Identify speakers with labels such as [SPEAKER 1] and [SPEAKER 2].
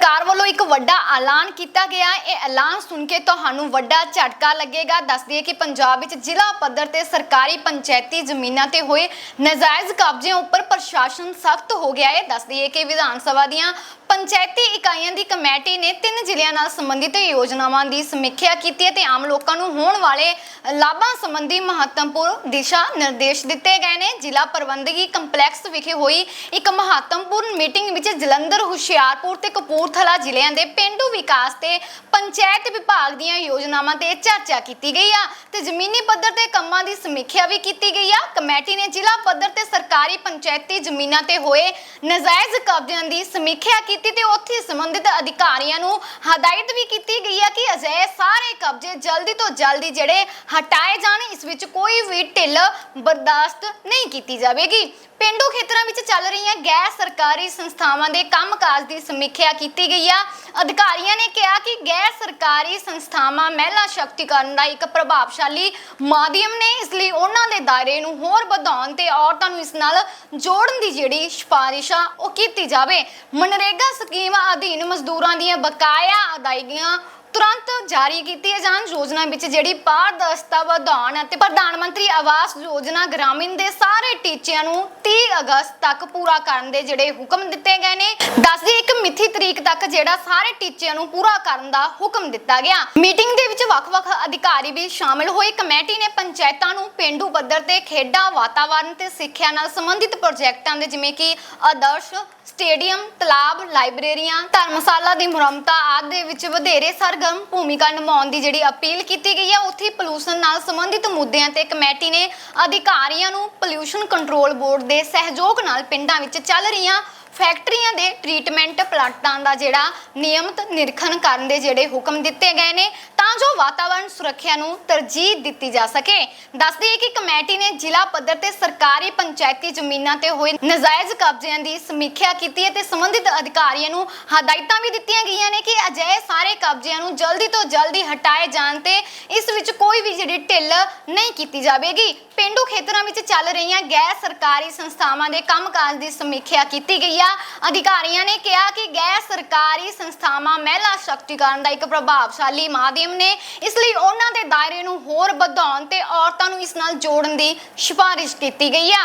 [SPEAKER 1] ਸਰਕਾਰ ਵੱਲੋਂ ਇੱਕ ਵੱਡਾ ਐਲਾਨ ਕੀਤਾ ਗਿਆ ਇਹ ਐਲਾਨ ਸੁਣ ਕੇ ਤੁਹਾਨੂੰ ਵੱਡਾ ਝਟਕਾ ਲੱਗੇਗਾ। ਦੱਸ ਦਈਏ ਕਿ ਪੰਜਾਬ ਵਿੱਚ ਜ਼ਿਲ੍ਹਾ ਪੱਧਰ ਤੇ ਸਰਕਾਰੀ ਪੰਚਾਇਤੀ ਜ਼ਮੀਨਾਂ ਤੇ ਹੋਏ ਨਾਜਾਇਜ਼ ਕਬਜ਼ਿਆਂ ਉੱਪਰ ਪ੍ਰਸ਼ਾਸਨ ਸਖਤ ਹੋ ਗਿਆ ਹੈ। ਦੱਸ ਦਈਏ ਕਿ ਵਿਧਾਨ ਸਭਾ ਦੀਆਂ ਪੰਚਾਇਤੀ ਇਕਾਈਆਂ ਦੀ ਕਮੇਟੀ ਨੇ ਤਿੰਨ ਜ਼ਿਲ੍ਹਿਆਂ ਨਾਲ ਸੰਬੰਧਿਤ ਯੋਜਨਾਵਾਂ ਦੀ ਸਮੀਖਿਆ ਕੀਤੀ ਹੈ ਤੇ ਆਮ ਲੋਕਾਂ ਨੂੰ ਹੋਣ ਵਾਲੇ ਲਾਭਾਂ ਸੰਬੰਧੀ ਮਹੱਤਵਪੂਰਨ ਦਿਸ਼ਾ ਨਿਰਦੇਸ਼ ਦਿੱਤੇ ਗਏ ਨੇ। ਜ਼ਿਲ੍ਹਾ ਪ੍ਰਬੰਧਕੀ ਕੰਪਲੈਕਸ ਵਿਖੇ ਹੋਈ ਇੱਕ ਮਹੱਤਵਪੂਰਨ ਮੀਟਿੰਗ ਵਿੱਚ ਜਲੰਧਰ, ਹੁਸ਼ਿਆਰਪੁਰ ਤੇ ਕਪੂਰ ਕਪੂਰਥਲਾ ਜ਼ਿਲ੍ਹਿਆਂ ਦੇ ਪਿੰਡੂ ਵਿਕਾਸ ਤੇ ਪੰਚਾਇਤ ਵਿਭਾਗ ਦੀਆਂ ਯੋਜਨਾਵਾਂ ਤੇ ਚਰਚਾ ਕੀਤੀ ਗਈ ਆ ਤੇ ਜ਼ਮੀਨੀ ਪੱਧਰ ਤੇ ਕੰਮਾਂ ਦੀ ਸਮੀਖਿਆ ਵੀ ਕੀਤੀ ਗਈ ਆ। ਕਮੇਟੀ ਨੇ ਜ਼ਿਲ੍ਹਾ ਪੱਧਰ ਤੇ ਸਰਕਾਰੀ ਪੰਚਾਇਤੀ ਜ਼ਮੀਨਾਂ ਤੇ ਹੋਏ ਨਾਜਾਇਜ਼ ਕਬਜ਼ਿਆਂ ਦੀ ਸਮੀਖਿਆ ਕੀਤੀ ਤੇ ਉੱਥੇ ਸੰਬੰਧਿਤ ਅਧਿਕਾਰੀਆਂ ਨੂੰ ਹਦਾਇਤ ਵੀ ਕੀਤੀ ਗਈ ਆ ਕਿ ਅਜਿਹੇ ਸਾਰੇ ਕਬਜ਼ੇ ਜਲਦੀ ਤੋਂ ਜਲਦੀ ਜਿਹੜੇ ਹਟਾਏ ਜਾਣ, ਇਸ ਵਿੱਚ ਕੋਈ ਵੀ ਢਿੱਲ ਬਰਦਾਸ਼ਤ ਨਹੀਂ ਕੀਤੀ ਜਾਵੇਗੀ। ਪਿੰਡੂ ਖੇਤਰਾਂ ਵਿੱਚ ਚੱਲ ਰਹੀਆਂ ਗੈਰ ਸਰਕਾਰੀ ਸੰਸਥਾਵਾਂ ਦੇ ਕੰਮਕਾਜ ਦੀ ਸਮੀਖਿਆ ਕੀਤੀ ਗਈ ਆ। ਅਧਿਕਾਰੀਆਂ ਨੇ ਕਿਹਾ ਕਿ ਗੈਰ ਸਰਕਾਰੀ ਸੰਸਥਾਵਾਂ ਮਹਿਲਾ ਸ਼ਕਤੀਕਰਨ ਦਾ ਇੱਕ ਪ੍ਰਭਾਵਸ਼ਾਲੀ ਮਾਧਿਅਮ ਨੇ, ਇਸ ਲਈ ਉਹਨਾਂ ਦੇ ਦਾਇਰੇ ਨੂੰ ਹੋਰ ਵਧਾਉਣ ਤੇ ਔਰਤਾਂ ਨੂੰ ਇਸ ਨਾਲ ਜੋੜਨ ਦੀ ਜਿਹੜੀ ਸਿਫਾਰਿਸ਼ ਆ, ਉਹ ਕੀਤੀ ਜਾਵੇ। ਮਨਰੇਗਾ ਸਕੀਮ ਅਧੀਨ ਮਜ਼ਦੂਰਾਂ ਦੀਆਂ ਬਕਾਇਆ ਅਦਾਇਗੀਆਂ ਤੁਰੰਤ ਜਾਰੀ ਕੀਤੀ ਜਾਣ ਯੋਜਨਾ ਵਿੱਚ, ਜਿਹੜੀ ਪਾਰਦਰਸ਼ਤਾ ਵਧਾਉਣ ਅਤੇ ਪ੍ਰਧਾਨ ਮੰਤਰੀ ਆਵਾਸ ਯੋਜਨਾ ਗ੍ਰਾਮੀਣ ਦੇ ਸਾਰੇ ਟੀਚਿਆਂ ਨੂੰ 30 ਅਗਸਤ ਤੱਕ ਪੂਰਾ ਕਰਨ ਦੇ ਜਿਹੜੇ ਹੁਕਮ ਦਿੱਤੇ ਗਏ ਨੇ। ਦੱਸਦੀ ਇੱਕ ਮਿੱਥੀ ਤਰੀਕ ਤੱਕ ਜਿਹੜਾ ਸਾਰੇ ਟੀਚਿਆਂ ਨੂੰ ਪੂਰਾ ਕਰਨ ਦਾ ਹੁਕਮ ਦਿੱਤਾ ਗਿਆ। ਮੀਟਿੰਗ ਦੇ ਵਿੱਚ ਵੱਖ-ਵੱਖ ਅਧਿਕਾਰੀ ਵੀ ਸ਼ਾਮਲ ਹੋਏ। ਕਮੇਟੀ ਨੇ ਪੰਚਾਇਤਾਂ ਨੂੰ ਪਿੰਡੂ ਪੱਧਰ ਤੇ ਖੇਡਾਂ ਵਾਤਾਵਰਣ ਤੇ ਸਿੱਖਿਆ ਨਾਲ ਸੰਬੰਧਿਤ ਪ੍ਰੋਜੈਕਟਾਂ ਦੇ, ਜਿਵੇਂ ਕਿ ਆਦਰਸ਼ ਸਟੇਡੀਅਮ, ਤਲਾਬ, ਲਾਇਬ੍ਰੇਰੀਆਂ, ਧਰਮਸ਼ਾਲਾ ਦੀ ਮੁਰੰਮਤਾਂ ਆਦਿ ਦੇ ਵਿੱਚ ਵਧੇਰੇ ਸਰਗਰਮ ਭੂਮਿਕਾ ਨਿਭਾਉਣ ਦੀ ਜਿਹੜੀ ਅਪੀਲ ਕੀਤੀ ਗਈ ਹੈ ਉੱਥੇ ਪੋਲੂਸ਼ਨ ਨਾਲ ਸੰਬੰਧਿਤ ਮੁੱਦਿਆਂ ਤੇ ਕਮੇਟੀ ਨੇ ਅਧਿਕਾਰੀਆਂ ਨੂੰ ਪੋਲੂਸ਼ਨ ਕੰਟਰੋਲ ਬੋਰਡ ਦੇ ਸਹਿਯੋਗ ਨਾਲ ਪਿੰਡਾਂ ਵਿੱਚ ਚੱਲ ਰਹੀਆਂ ਫੈਕਟਰੀਆਂ ਦੇ ਟ੍ਰੀਟਮੈਂਟ ਪਲਾਂਟਾਂ ਦਾ ਜਿਹੜਾ ਨਿਯਮਤ ਨਿਰੀਖਣ ਕਰਨ ਦੇ ਜਿਹੜੇ ਹੁਕਮ ਦਿੱਤੇ ਗਏ ਨੇ, ਤਾਂ ਜੋ ਵਾਤਾਵਰਣ ਸੁਰੱਖਿਆ ਨੂੰ ਤਰਜੀਹ ਦਿੱਤੀ ਜਾ ਸਕੇ। ਦੱਸਦੀ ਹੈ ਕਿ ਕਮੇਟੀ ਨੇ ਜ਼ਿਲ੍ਹਾ ਪੱਧਰ ਤੇ ਸਰਕਾਰੀ ਪੰਚਾਇਤੀ ਜ਼ਮੀਨਾਂ ਤੇ ਹੋਏ ਨਜਾਇਜ਼ ਕਬਜ਼ਿਆਂ ਦੀ ਸਮੀਖਿਆ ਕੀਤੀ ਹੈ ਤੇ ਸੰਬੰਧਿਤ ਅਧਿਕਾਰੀਆਂ ਨੂੰ ਹਦਾਇਤਾਂ ਵੀ ਦਿੱਤੀਆਂ ਗਈਆਂ ਨੇ ਕਿ ਅਜਿਹੇ ਸਾਰੇ ਕਬਜ਼ਿਆਂ ਨੂੰ ਜਲਦੀ ਤੋਂ ਜਲਦੀ ਹਟਾਏ ਜਾਣ ਤੇ ਇਸ ਵਿੱਚ ਕੋਈ ਵੀ ਜਿਹੜੀ ਢਿੱਲ ਨਹੀਂ ਕੀਤੀ ਜਾਵੇਗੀ। ਪਿੰਡੂ ਖੇਤਰਾਂ ਵਿੱਚ ਚੱਲ ਰਹੀਆਂ ਗੈਰ ਸਰਕਾਰੀ ਸੰਸਥਾਵਾਂ ਦੇ ਕੰਮਕਾਜ ਦੀ ਸਮੀਖਿਆ ਕੀਤੀ ਗਈ ਆ ਅਧਿਕਾਰੀਆਂ ਨੇ ਕਿਹਾ ਕਿ ਗੈਰ ਸਰਕਾਰੀ ਸੰਸਥਾਵਾਂ ਮਹਿਲਾ ਸ਼ਕਤੀਕਰਨ ਦਾ ਇੱਕ ਪ੍ਰਭਾਵਸ਼ਾਲੀ ਮਾਧਿਅਮ ਨੇ। ਇਸ ਲਈ ਉਹਨਾਂ ਦੇ ਦਾਇਰੇ ਨੂੰ ਹੋਰ ਵਧਾਉਣ ਤੇ ਔਰਤਾਂ ਨੂੰ ਇਸ ਨਾਲ ਜੋੜਨ ਦੀ ਸਿਫਾਰਿਸ਼ ਕੀਤੀ ਗਈ ਆ।